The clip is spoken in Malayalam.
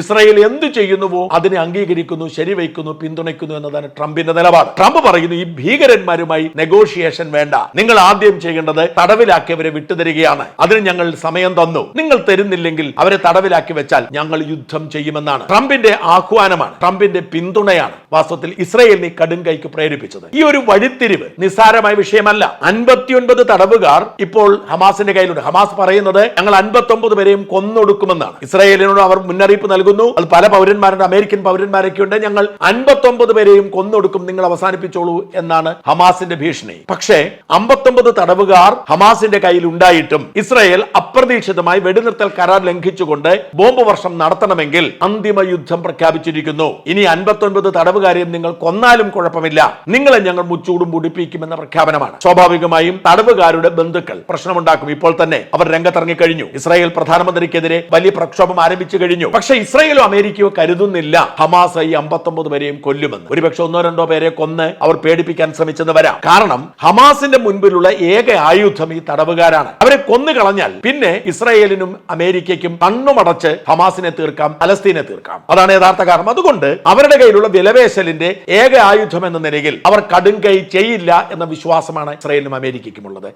ഇസ്രായേൽ എന്ത് ചെയ്യുന്നുവോ അതിനെ അംഗീകരിക്കുന്നു ശരിവയ്ക്കുന്നു പിന്തുണയ്ക്കുന്നു എന്നതാണ് ട്രംപിന്റെ നിലപാട്. ട്രംപ് പറയുന്നു ഈ ഭീകരന്മാരുമായി നെഗോഷിയേഷൻ വേണ്ട. നിങ്ങൾ ആദ്യം ചെയ്യേണ്ടത് തടവിലാക്കിയവരെ വിട്ടുതരികയാണ്. അതിന് ഞങ്ങൾ സമയം തന്നു. നിങ്ങൾ തരുന്നില്ലെങ്കിൽ അവരെ തടവിലാക്കി വെച്ചാൽ ഞങ്ങൾ യുദ്ധം ചെയ്യുമെന്നാണ്. ട്രംപിന്റെ ആഹ്വാനമാണ് ട്രംപിന്റെ പിന്തുണയാണ് വാസ്തവത്തിൽ ഇസ്രായേലിനെ കടുംകൈക്ക് പ്രേരിപ്പിച്ചത്. ഈ ഒരു വഴിത്തിരിവ് നിസ്സാരമായ വിഷയമല്ല. അൻപത്തിയൊൻപത് തടവുകാർ ഇപ്പോൾ ഹമാസിന്റെ കയ്യിലുണ്ട്. ഹമാസ് പറയുന്നത് ഞങ്ങൾ അൻപത്തി ഒമ്പത് പേരെയും കൊന്നൊടുക്കുമെന്നാണ്. ഇസ്രയേലിനോട് അവർ മുന്നറിയിപ്പ് നൽകുന്നു. അത് പല പൗരന്മാരുണ്ട് അമേരിക്കൻ പൗരന്മാരൊക്കെ ഉണ്ട്. ഞങ്ങൾ അൻപത്തൊമ്പത് പേരെയും കൊന്നൊടുക്കും നിങ്ങൾ അവസാനിപ്പിച്ചോളൂ എന്നാണ് ഹമാസിന്റെ ഭീഷണി. പക്ഷേ അമ്പത്തൊമ്പത് തടവുകാർ ഹമാസിന്റെ കയ്യിൽ ഉണ്ടായിട്ടും ഇസ്രായേൽ അപ്രതീക്ഷിതമായി വെടിനിർത്തൽ കരാർ ലംഘിച്ചുകൊണ്ട് ബോംബ് വർഷം നടത്തണമെങ്കിൽ അന്തിമ യുദ്ധം പ്രഖ്യാപിച്ചിരിക്കുന്നു. ഇനി അൻപത്തൊൻപത് തടവുകാരെയും നിങ്ങൾ കൊന്നാലും കുഴപ്പമില്ല. നിങ്ങളെ ഞങ്ങൾ മുച്ചൂടും മുടിപ്പിക്കുമെന്ന പ്രഖ്യാപനമാണ്. സ്വാഭാവികമായും തടവുകാരുടെ ബന്ധുക്കൾ പ്രശ്നമുണ്ടാക്കും. ഇപ്പോൾ തന്നെ അവർ രംഗത്തിറങ്ങി കഴിഞ്ഞു ഇസ്രായേൽ പ്രധാനമന്ത്രിക്കെതിരെ വലിയ പ്രക്ഷോഭം ആരംഭിച്ചു കഴിഞ്ഞു. പക്ഷേ ഇസ്രായേലോ അമേരിക്കയോ കരുതുന്നില്ല. ഹമാസ് ഈ അമ്പത്തൊമ്പത് പേരെയും കൊല്ലുമെന്ന്. ഒരുപക്ഷെ ഒന്നോ രണ്ടോ പേരെ കൊന്ന് അവർ പേടിപ്പിക്കാൻ ശ്രമിച്ചെന്ന് വരാം. കാരണം ഹമാസിന്റെ മുൻപിലുള്ള ഏക ആയുധം ഈ തടവുകാരാണ്. അവരെ കൊന്നു കളഞ്ഞാൽ പിന്നെ ഇസ്രയേലിനും അമേരിക്കയ്ക്കും കണ്ണുമടച്ച് ഹമാസിനെ തീർക്കാം പലസ്തീനെ തീർക്കാം. അതാണ് യഥാർത്ഥ കാരണം. അതുകൊണ്ട് അവരുടെ കയ്യിലുള്ള വിലവേശലിന്റെ ഏക ആയുധം എന്ന നിലയിൽ അവർ കടുംകൈ ചെയ്യില്ല എന്ന വിശ്വാസമാണ് ഇസ്രയേലിനും അമേരിക്കയ്ക്കും ഉള്ളത്